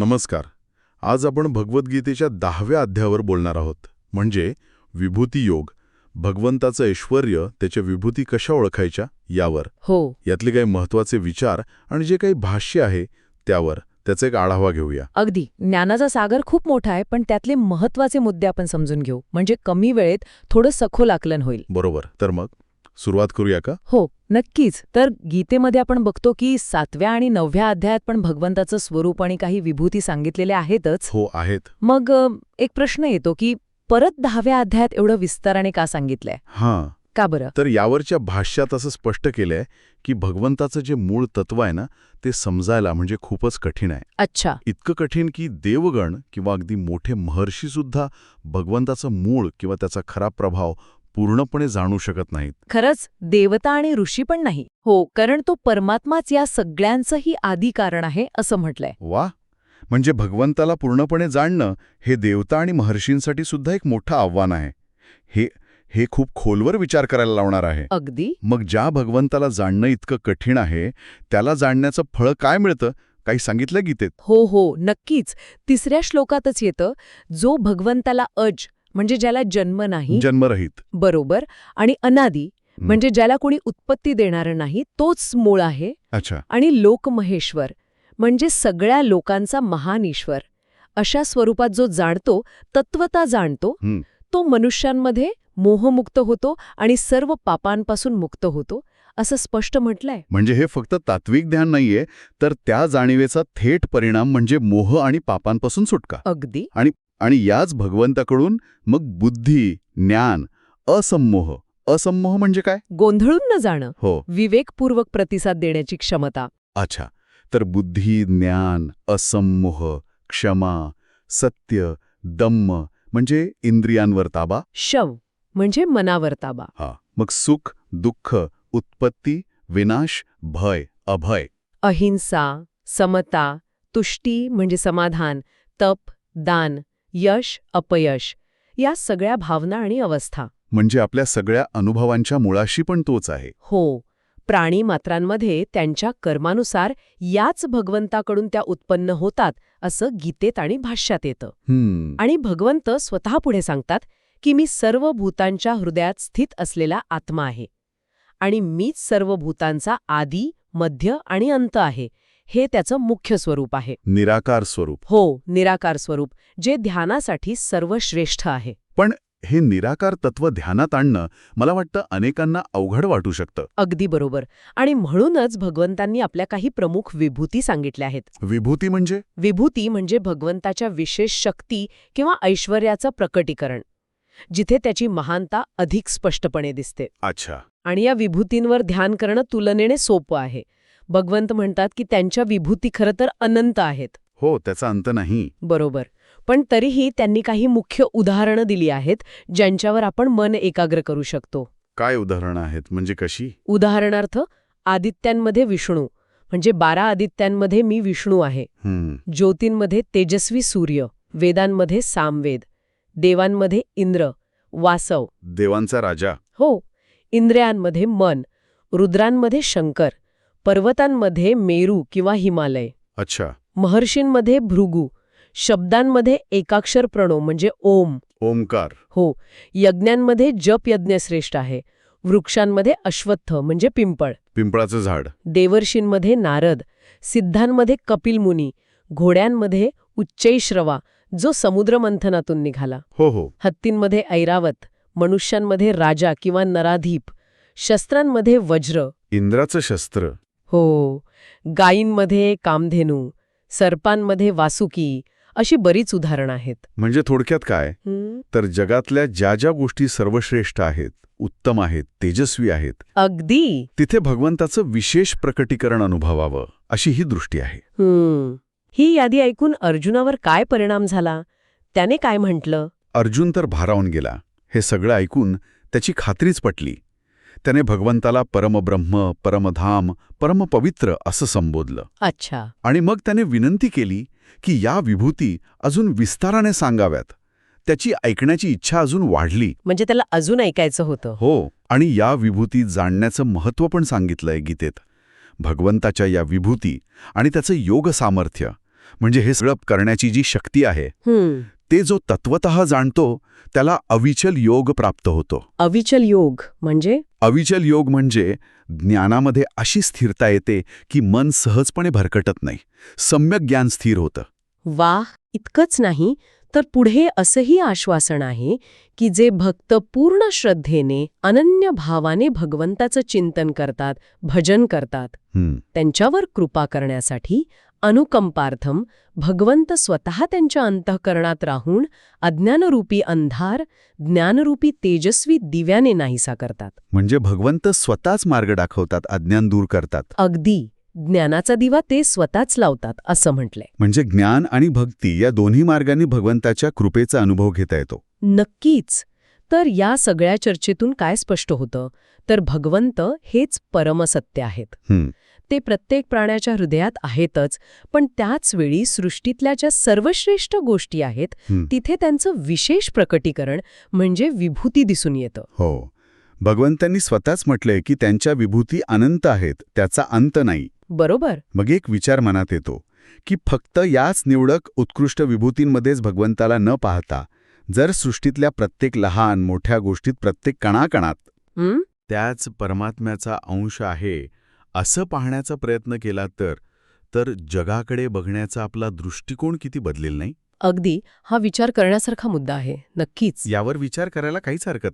नमस्कार. आज आपण भगवद्गीतेच्या दहाव्या अध्यायावर बोलणार आहोत. म्हणजे विभूती योग. भगवंताचं ऐश्वर त्याच्या विभूती कशा ओळखायच्या? यावर. हो. यातले काही महत्त्वाचे विचार आणि जे काही भाष्य आहे त्यावर. त्याचा एक आढावा घेऊया. अगदी. ज्ञानाचा सागर खूप मोठा आहे पण त्यातले महत्त्वाचे मुद्दे आपण समजून घेऊ. म्हणजे कमी वेळेत थोडं सखोल आकलन होईल. बरोबर. तर मग? सुरुवात करूया का? हो नक्कीच. तर गीतेमध्ये आपण बघतो की सातव्या आणि नवव्या अध्यायात पण भगवंताचं स्वरूप आणि काही विभूती सांगितलेल्या आहेतच. हो आहेत. मग एक प्रश्न येतो की परत दहाव्या अध्यायात एवढं विस्ताराने का सांगितलंय? हां. का बरं? तर यावरच्या भाष्यात असं स्पष्ट केलंय की भगवंताचं जे मूळ तत्व आहे ना ते समजायला म्हणजे खूपच कठीण आहे. अच्छा. इतकं कठीण की देवगण किंवा अगदी मोठे महर्षी सुद्धा भगवंताचं मूळ किंवा त्याचा खरा प्रभाव पूर्णपणे जाणू शकत नाहीत. खरंच देवता आणि ऋषी पण नाही. हो कारण तो परमात्माच या सगळ्यांचंही आदी कारण आहे असं म्हटलंय. वा! म्हणजे भगवंताला पूर्णपणे जाणणं हे देवता आणि महर्षींसाठी सुद्धा एक मोठं आव्हान आहे. हे हे खूप खोलवर विचार करायला लावणार आहे. अगदी. मग ज्या भगवंताला जाणणं इतकं कठीण आहे त्याला जाणण्याचं फळ काय मिळतं? काही सांगितलं गीतेत? हो हो नक्कीच. तिसऱ्या श्लोकातच येतं जो भगवंताला अज म्हणजे ज्याला जन्म नाही. जन्मरहित. बरोबर. आणि अनादी म्हणजे ज्याला कोणी उत्पत्ती देणारं नाही तोच मूळ आहे. अच्छा. आणि लोकमहेश्वर म्हणजे सगळ्या लोकांचा महान ईश्वर. अशा स्वरूपात जो जाणतो तत्वता जाणतो. तो मनुष्यांमध्ये मोहमुक्त होतो आणि सर्व पापांपासून मुक्त होतो असं स्पष्ट म्हटलंय. म्हणजे हे फक्त तात्विक ध्यान नाहीये तर त्या जाणीवेचा थेट परिणाम म्हणजे मोह आणि पापांपासून सुटका. अगदी. आणि याच भगवंताकडून मग बुद्धी ज्ञान असम्मोह. असम्मोह म्हणजे काय? गोंधळून न जाणं. हो. विवेकपूर्वक प्रतिसाद देण्याची क्षमता. अच्छा. तर बुद्धी ज्ञान असम्मोह क्षमा सत्य दम्म म्हणजे इंद्रियांवर ताबा? शव म्हणजे मनावर ताबा. हा. मग सुख दुःख उत्पत्ती विनाश भय अभय. अहिंसा समता तुष्टी म्हणजे समाधान तप दान यश अपयश या सगळ्या भावना आणि अवस्था. म्हणजे आपल्या सगळ्या अनुभवांच्या मुळाशी पण तोच आहे. हो प्राणी मात्रांमध्ये त्यांच्या कर्मानुसार याच भगवंताकडून त्या उत्पन्न होतात असं गीतेत आणि भाष्यात येतं. आणि भगवंत स्वतः पुढे सांगतात की मी सर्व भूतांच्या हृदयात स्थित असलेला आत्मा आहे. आणि मीच सर्व भूतांचा आदी मध्य आणि अंत आहे हे त्याचं मुख्य स्वरूप आहे. निराकार स्वरूप. हो निराकार स्वरूप जे ध्यानासाठी सर्वश्रेष्ठ आहे. हे निराकार तत्व ध्यानात आणणं मला वाटतं अनेकांना अवघड वाटू शकतं. अगदी बरोबर. आणि म्हणूनच भगवंतांनी आपल्या काही प्रमुख विभूती सांगितल्या आहेत. विभूती म्हणजे? विभूती म्हणजे भगवंताच्या विशेष शक्ती किंवा ऐश्वर्याचं प्रकटीकरण जिथे त्याची महानता अधिक स्पष्टपणे दिसते. अच्छा. आणि या विभूतींवर ध्यान करणं तुलनेने सोपं आहे. भगवंत म्हणतात की त्यांच्या विभूती खरं तर अनंत आहेत. हो त्याचा अंत नाही. बरोबर. पण तरीही त्यांनी काही मुख्य उदाहरणं दिली आहेत ज्यांच्यावर आपण मन एकाग्र करू शकतो. काय उदाहरणं आहेत? म्हणजे कशी? उदाहरणार्थ आदित्यांमध्ये विष्णू. म्हणजे बारा आदित्यांमध्ये मी विष्णू आहे. हम्म. ज्योतींमध्ये तेजस्वी सूर्य वेदांमध्ये सामवेद देवांमध्ये इंद्र वासव. देवांचा राजा. हो इंद्रियांमध्ये मन रुद्रांमध्ये शंकर. पर्वतांमध्ये मेरू किंवा हिमालय. अच्छा. महर्षींमध्ये भृगू शब्दांमध्ये एकाक्षर प्रणव म्हणजे ओम. ओमकार हो यज्ञांमध्ये जप यज्ञ श्रेष्ठ आहे. वृक्षांमध्ये अश्वत्थ म्हणजे पिंपळ. पिंपळाचं झाड. देवर्षींमध्ये नारद सिद्धांमध्ये कपिल मुनी घोड्यांमध्ये उच्चैश्रवा जो समुद्रमंथनातून निघाला. हो हो. हत्तींमध्ये ऐरावत मनुष्यांमध्ये राजा किंवा नराधीप शस्त्रांमध्ये वज्र. इंद्राचं शस्त्र. हो गायींमध्ये कामधेनू सर्पांमध्ये वासुकी अशी बरीच उदाहरणं आहेत. म्हणजे थोडक्यात काय? तर जगातल्या ज्या ज्या गोष्टी सर्वश्रेष्ठ आहेत उत्तम आहेत तेजस्वी आहेत अगदी. तिथे भगवंताचं विशेष प्रकटीकरण अनुभवावं अशी ही दृष्टी आहे. ही यादी ऐकून अर्जुनावर काय परिणाम झाला? त्याने काय म्हटलं? अर्जुन तर भारावून गेला. हे सगळं ऐकून त्याची खात्रीच पटली. त्याने भगवंताला परमब्रह्म परमधाम परमपवित्र असं संबोधलं. अच्छा. आणि मग त्याने विनंती केली की या विभूती अजून विस्ताराने सांगाव्यात. त्याची ऐकण्याची इच्छा अजून वाढली. म्हणजे त्याला अजून ऐकायचं होतं. हो आणि या विभूती जाणण्याचं महत्त्व पण सांगितलंय गीतेत. भगवंताच्या या विभूती आणि त्याचं योग सामर्थ्य म्हणजे हे सगळं करण्याची जी शक्ती आहे ते जो तत्वत जाणतो त्याला अविचल योग प्राप्त होतो. अविचल योग म्हणजे? अविचल योग म्हणजे ज्ञानामध्ये अशी स्थिरता येते की मन सहजपणे भरकटत नाही. सम्यक ज्ञान स्थिर होतं. वा इतकंच नाही तर पुढे असंही आश्वासन आहे की जे भक्त पूर्ण श्रद्धेने अनन्य भावाने भगवंताचं चिंतन करतात भजन करतात त्यांच्यावर कृपा करण्यासाठी अनुकंपार्थम भगवंत स्वतः त्यांच्या अंतःकरणात राहून अज्ञानरूपी अंधार ज्ञानरूपी तेजस्वी दिव्याने नाहीसा करतात. म्हणजे भगवंत स्वतःच मार्ग दाखवतात अज्ञान दूर करतात. अगदी ज्ञानाचा दिवा ते स्वतःच लावतात असं म्हटलंय. म्हणजे ज्ञान आणि भक्ती या दोन्ही मार्गांनी भगवंताच्या कृपेचा अनुभव घेता येतो. नक्कीच. तर या सगळ्या चर्चेतून काय स्पष्ट होतं? तर भगवंत हेच परमसत्य आहेत. ते प्रत्येक प्राण्याच्या हृदयात आहेतच पण त्याच वेळी सृष्टीतल्या ज्या सर्वश्रेष्ठ गोष्टी आहेत. तिथे त्यांचं विशेष प्रकटीकरण म्हणजे विभूती दिसून येतं हो भगवंतांनी स्वतःच म्हटलंय की त्यांच्या विभूती अनंत आहेत त्याचा अंत नाही बरोबर मग एक विचार मनात येतो की फक्त याच निवडक उत्कृष्ट विभूतींमध्येच भगवंताला न पाहता जर सृष्टीतल्या प्रत्येक लहान मोठ्या गोष्टीत प्रत्येक कणाकणात हं? त्याच परमात्म्याचा अंश आहे असं पाहण्याचा प्रयत्न केला तर तर जगाकडे बघण्याचा आपला दृष्टिकोन किती बदलेल नाही? अगदी. हा विचार करण्यासारखा मुद्दा आहे. नक्कीच. यावर विचार करायला काहीच हरकत